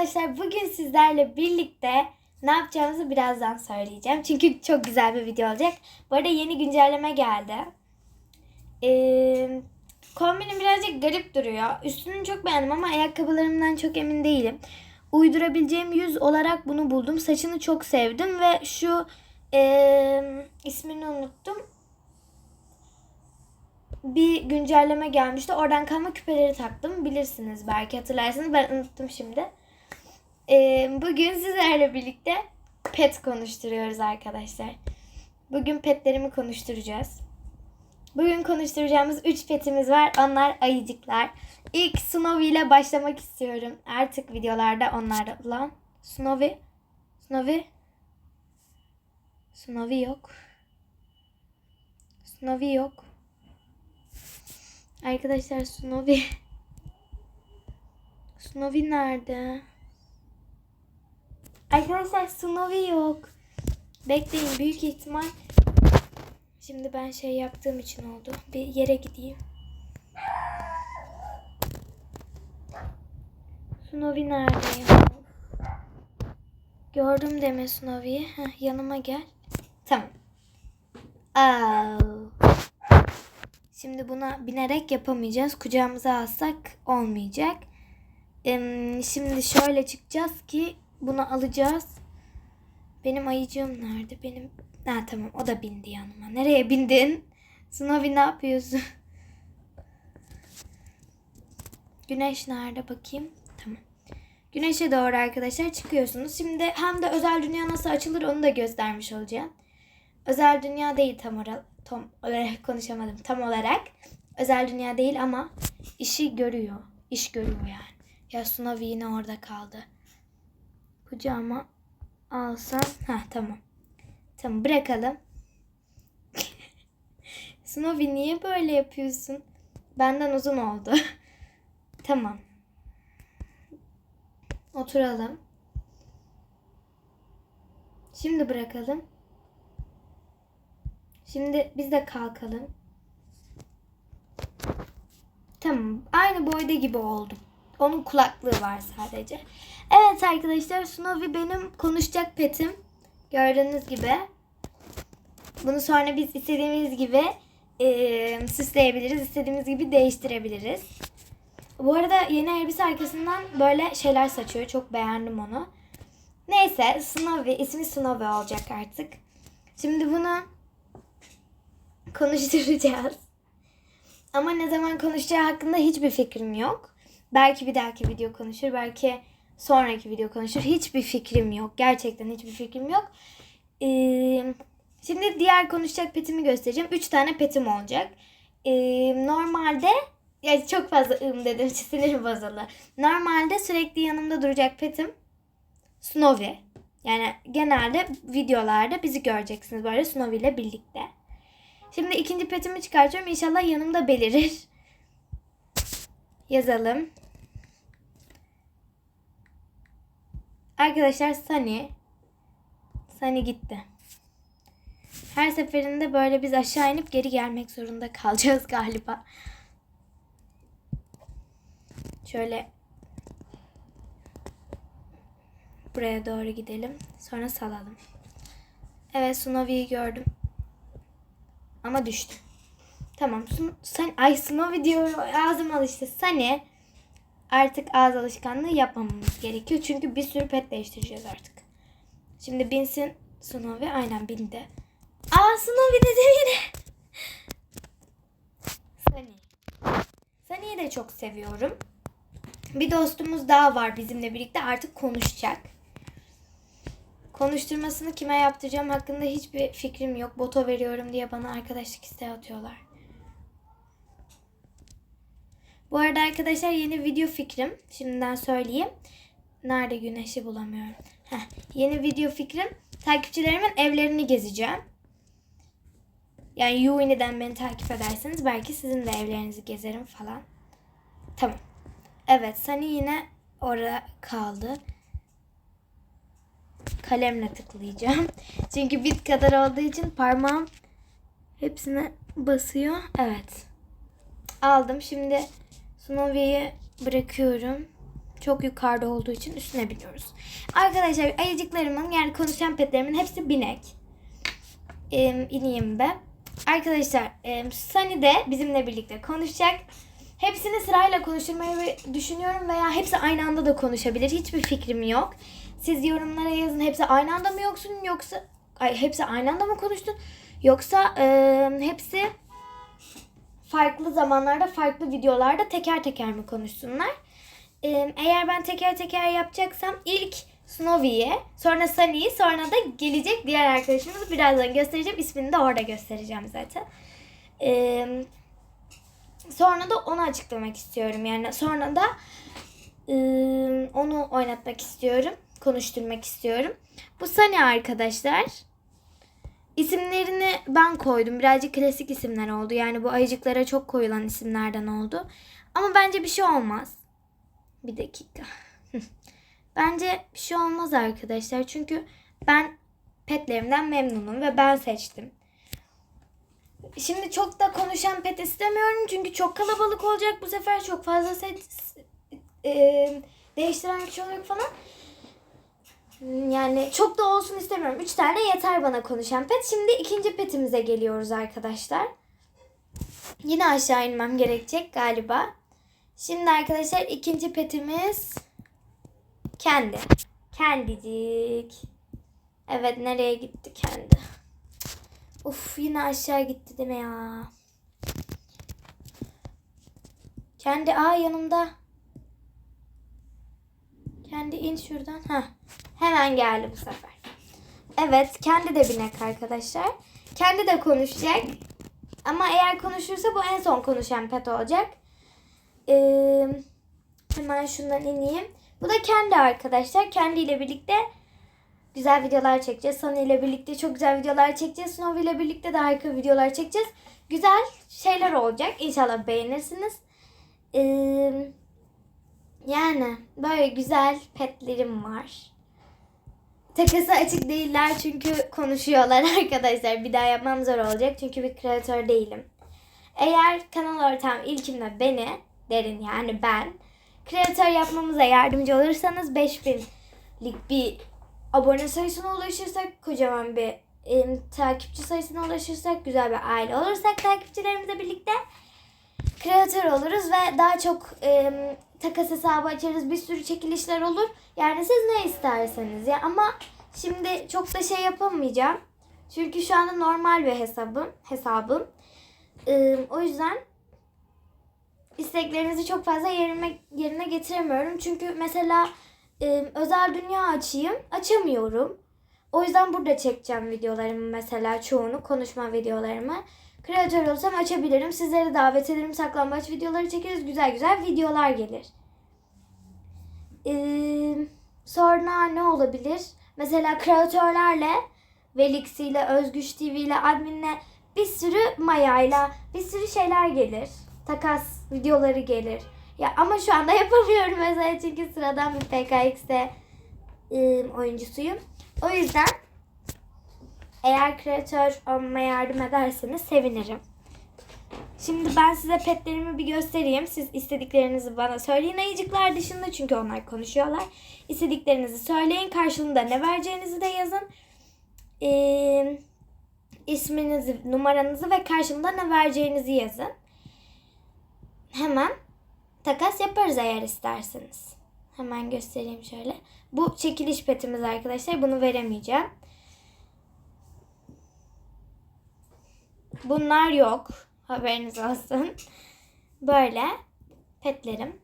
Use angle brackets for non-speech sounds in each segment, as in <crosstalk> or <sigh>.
Arkadaşlar bugün sizlerle birlikte ne yapacağımızı birazdan söyleyeceğim. Çünkü çok güzel bir video olacak. Bu arada yeni güncelleme geldi. Ee, kombinim birazcık garip duruyor. Üstünü çok beğendim ama ayakkabılarımdan çok emin değilim. Uydurabileceğim yüz olarak bunu buldum. Saçını çok sevdim ve şu ee, ismini unuttum. Bir güncelleme gelmişti. Oradan kalma küpeleri taktım. Bilirsiniz belki hatırlarsınız. Ben unuttum şimdi. Bugün sizlerle birlikte pet konuşturuyoruz arkadaşlar. Bugün petlerimi konuşturacağız. Bugün konuşturacağımız 3 petimiz var. Onlar ayıcıklar. İlk Snowy ile başlamak istiyorum. Artık videolarda onlarla. Lan Snowy. Snowy. Snowy yok. Snowy yok. Arkadaşlar Snowy. Snowy nerede? Arkadaşlar Snowy yok. Bekleyin büyük ihtimal. Şimdi ben şey yaptığım için oldu. Bir yere gideyim. Snowy nerede ya? Gördüm deme. Heh, yanıma gel. Tamam. Aa. Şimdi buna binerek yapamayacağız. Kucağımıza alsak olmayacak. Em, Şimdi şöyle çıkacağız ki bunu alacağız. Benim ayıcığım nerede? Benim... Ha tamam o da bindi yanıma. Nereye bindin? Snowy ne yapıyorsun? Güneş nerede bakayım? Tamam. Güneşe doğru arkadaşlar çıkıyorsunuz. Şimdi hem de özel dünya nasıl açılır onu da göstermiş olacağım. Özel dünya değil tam olarak. Tam olarak konuşamadım tam olarak. Özel dünya değil ama işi görüyor. İş görüyor yani. Ya Snowy yine orada kaldı. Kucağıma alsam. Ha tamam. Tamam bırakalım. <laughs> Snowy niye böyle yapıyorsun? Benden uzun oldu. <laughs> tamam. Oturalım. Şimdi bırakalım. Şimdi biz de kalkalım. Tamam. Aynı boyda gibi oldum. Onun kulaklığı var sadece. Evet arkadaşlar Snowy benim konuşacak petim. Gördüğünüz gibi. Bunu sonra biz istediğimiz gibi e, süsleyebiliriz. istediğimiz gibi değiştirebiliriz. Bu arada yeni elbise arkasından böyle şeyler saçıyor. Çok beğendim onu. Neyse Snowy. ismi Snowy olacak artık. Şimdi bunu konuşturacağız. Ama ne zaman konuşacağı hakkında hiçbir fikrim yok. Belki bir dahaki video konuşur, belki sonraki video konuşur. Hiçbir fikrim yok. Gerçekten hiçbir fikrim yok. Ee, şimdi diğer konuşacak petimi göstereceğim. Üç tane petim olacak. Ee, normalde ya çok fazla ım dedim <laughs> sinirim bozuldu. Normalde sürekli yanımda duracak petim Snowy. Yani genelde videolarda bizi göreceksiniz böyle Snowy ile birlikte. Şimdi ikinci petimi çıkartıyorum. İnşallah yanımda belirir. Yazalım. Arkadaşlar Sunny. Sunny gitti. Her seferinde böyle biz aşağı inip geri gelmek zorunda kalacağız galiba. Şöyle buraya doğru gidelim. Sonra salalım. Evet Snowy'yi gördüm. Ama düştü. Tamam. Sun, sen ay Snowy diyor. Ağzım alıştı. Sani artık ağız alışkanlığı yapmamamız gerekiyor. Çünkü bir sürü pet değiştireceğiz artık. Şimdi binsin Snowy. Aynen bindi. Aa Snowy dedim yine. Sunny. Sunny'yi de çok seviyorum. Bir dostumuz daha var bizimle birlikte artık konuşacak. Konuşturmasını kime yaptıracağım hakkında hiçbir fikrim yok. Boto veriyorum diye bana arkadaşlık isteği atıyorlar. Bu arada arkadaşlar yeni video fikrim. Şimdiden söyleyeyim. Nerede güneşi bulamıyorum. Heh, yeni video fikrim. Takipçilerimin evlerini gezeceğim. Yani Yuini'den beni takip ederseniz belki sizin de evlerinizi gezerim falan. Tamam. Evet Sunny yine orada kaldı kalemle tıklayacağım. <laughs> Çünkü bit kadar olduğu için parmağım hepsine basıyor. Evet. Aldım. Şimdi Snowy'yi bırakıyorum. çok yukarıda olduğu için üstüne biniyoruz. Arkadaşlar ayıcıklarımın yani konuşan petlerimin hepsi binek. Ee, ineyim be. Arkadaşlar e, Sunny de bizimle birlikte konuşacak. Hepsini sırayla konuşturmayı düşünüyorum veya hepsi aynı anda da konuşabilir. Hiçbir fikrim yok. Siz yorumlara yazın hepsi aynı anda mı yoksun yoksa ay hepsi aynı anda mı konuştun yoksa e, hepsi farklı zamanlarda farklı videolarda teker teker mi konuşsunlar? E, eğer ben teker teker yapacaksam ilk Snowy'ye, sonra Sunny'yi, sonra da gelecek diğer arkadaşımızı birazdan göstereceğim. İsmini de orada göstereceğim zaten. Ee, sonra da onu açıklamak istiyorum. Yani sonra da e, onu oynatmak istiyorum. Konuşturmak istiyorum. Bu Sunny arkadaşlar. İsimlerini ben koydum. Birazcık klasik isimler oldu. Yani bu ayıcıklara çok koyulan isimlerden oldu. Ama bence bir şey olmaz. Bir dakika. <laughs> Bence bir şey olmaz arkadaşlar. Çünkü ben petlerimden memnunum ve ben seçtim. Şimdi çok da konuşan pet istemiyorum. Çünkü çok kalabalık olacak. Bu sefer çok fazla set, e, değiştiren kişi olacak falan. Yani çok da olsun istemiyorum. Üç tane yeter bana konuşan pet. Şimdi ikinci petimize geliyoruz arkadaşlar. Yine aşağı inmem gerekecek galiba. Şimdi arkadaşlar ikinci petimiz kendi. Kendicik. Evet nereye gitti kendi? Uf yine aşağı gitti değil mi ya? Kendi aa yanımda. Kendi in şuradan. Ha. Hemen geldi bu sefer. Evet kendi de binek arkadaşlar. Kendi de konuşacak. Ama eğer konuşursa bu en son konuşan pet olacak. Ee, hemen şundan ineyim. Bu da kendi arkadaşlar. Kendi ile birlikte güzel videolar çekeceğiz. Sana ile birlikte çok güzel videolar çekeceğiz. Snow ile birlikte de harika videolar çekeceğiz. Güzel şeyler olacak. İnşallah beğenirsiniz. Ee, yani böyle güzel petlerim var. Takası açık değiller çünkü konuşuyorlar <laughs> arkadaşlar. Bir daha yapmam zor olacak çünkü bir kreatör değilim. Eğer kanal ortağım ilkimle beni, derin yani ben, kreatör yapmamıza yardımcı olursanız 5000'lik bir abone sayısına ulaşırsak, kocaman bir e, takipçi sayısına ulaşırsak, güzel bir aile olursak takipçilerimizle birlikte kreatör oluruz ve daha çok e, takas hesabı açarız. Bir sürü çekilişler olur. Yani siz ne isterseniz ya ama şimdi çok da şey yapamayacağım. Çünkü şu anda normal bir hesabım. hesabım. E, o yüzden isteklerinizi çok fazla yerine, yerine getiremiyorum. Çünkü mesela e, özel dünya açayım. Açamıyorum. O yüzden burada çekeceğim videolarımı mesela çoğunu konuşma videolarımı. Kreatör olsam açabilirim. Sizleri davet ederim. Saklambaç videoları çekeriz. Güzel güzel videolar gelir. Ee, sonra ne olabilir? Mesela kreatörlerle Velix ile Özgüç TV ile adminle bir sürü Maya'yla bir sürü şeyler gelir. Takas videoları gelir. Ya ama şu anda <laughs> yapamıyorum mesela çünkü sıradan bir PKX'de e, oyuncusuyum. O yüzden eğer kreatör olmama yardım ederseniz sevinirim. Şimdi ben size petlerimi bir göstereyim. Siz istediklerinizi bana söyleyin ayıcıklar dışında çünkü onlar konuşuyorlar. İstediklerinizi söyleyin. Karşılığında ne vereceğinizi de yazın. Ee, isminizi, numaranızı ve karşılığında ne vereceğinizi yazın. Hemen takas yaparız eğer isterseniz. Hemen göstereyim şöyle. Bu çekiliş petimiz arkadaşlar. Bunu veremeyeceğim. Bunlar yok. Haberiniz olsun. Böyle petlerim.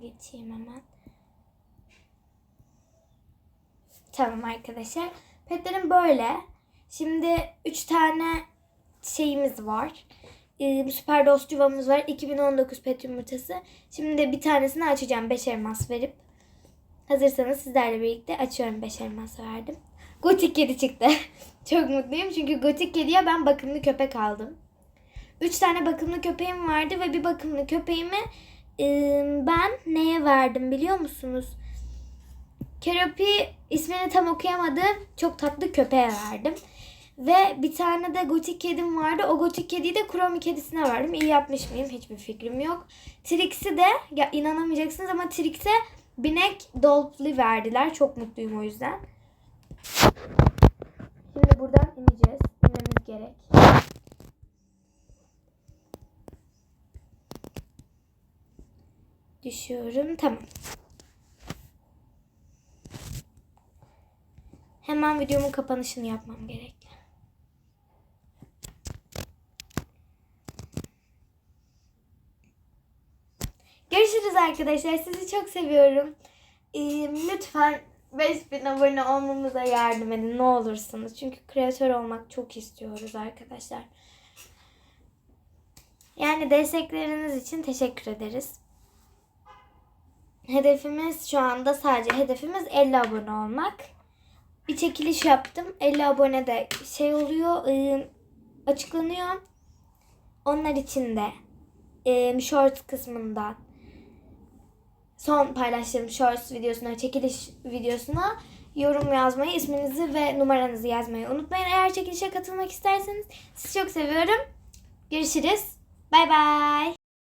Geçeyim hemen. Tamam arkadaşlar. Petlerim böyle. Şimdi 3 tane şeyimiz var. Ee, süper dost yuvamız var. 2019 pet yumurtası. Şimdi bir tanesini açacağım. 5 elmas verip. Hazırsanız sizlerle birlikte açıyorum. 5 elmas verdim. Gotik kedi çıktı. <laughs> Çok mutluyum çünkü gotik kediye ben bakımlı köpek aldım. 3 tane bakımlı köpeğim vardı ve bir bakımlı köpeğimi e, ben neye verdim biliyor musunuz? Keropi ismini tam okuyamadım. Çok tatlı köpeğe verdim. Ve bir tane de gotik kedim vardı. O gotik kediyi de Chromie kedisine verdim. İyi yapmış mıyım? Hiçbir fikrim yok. Trix'i de ya inanamayacaksınız ama Trix'e binek dolpli verdiler. Çok mutluyum o yüzden. Şimdi buradan ineceğiz. İnmemiz gerek. Düşüyorum. Tamam. Hemen videomun kapanışını yapmam gerekli. Görüşürüz arkadaşlar. Sizi çok seviyorum. Ee, lütfen 5000 abone olmamıza yardım edin ne olursunuz. Çünkü kreatör olmak çok istiyoruz arkadaşlar. Yani destekleriniz için teşekkür ederiz. Hedefimiz şu anda sadece hedefimiz 50 abone olmak. Bir çekiliş yaptım. 50 abone de şey oluyor, ıı, açıklanıyor. Onlar için de ıı, short kısmından son paylaştığım shorts videosuna, çekiliş videosuna yorum yazmayı, isminizi ve numaranızı yazmayı unutmayın. Eğer çekilişe katılmak isterseniz sizi çok seviyorum. Görüşürüz. Bay bay.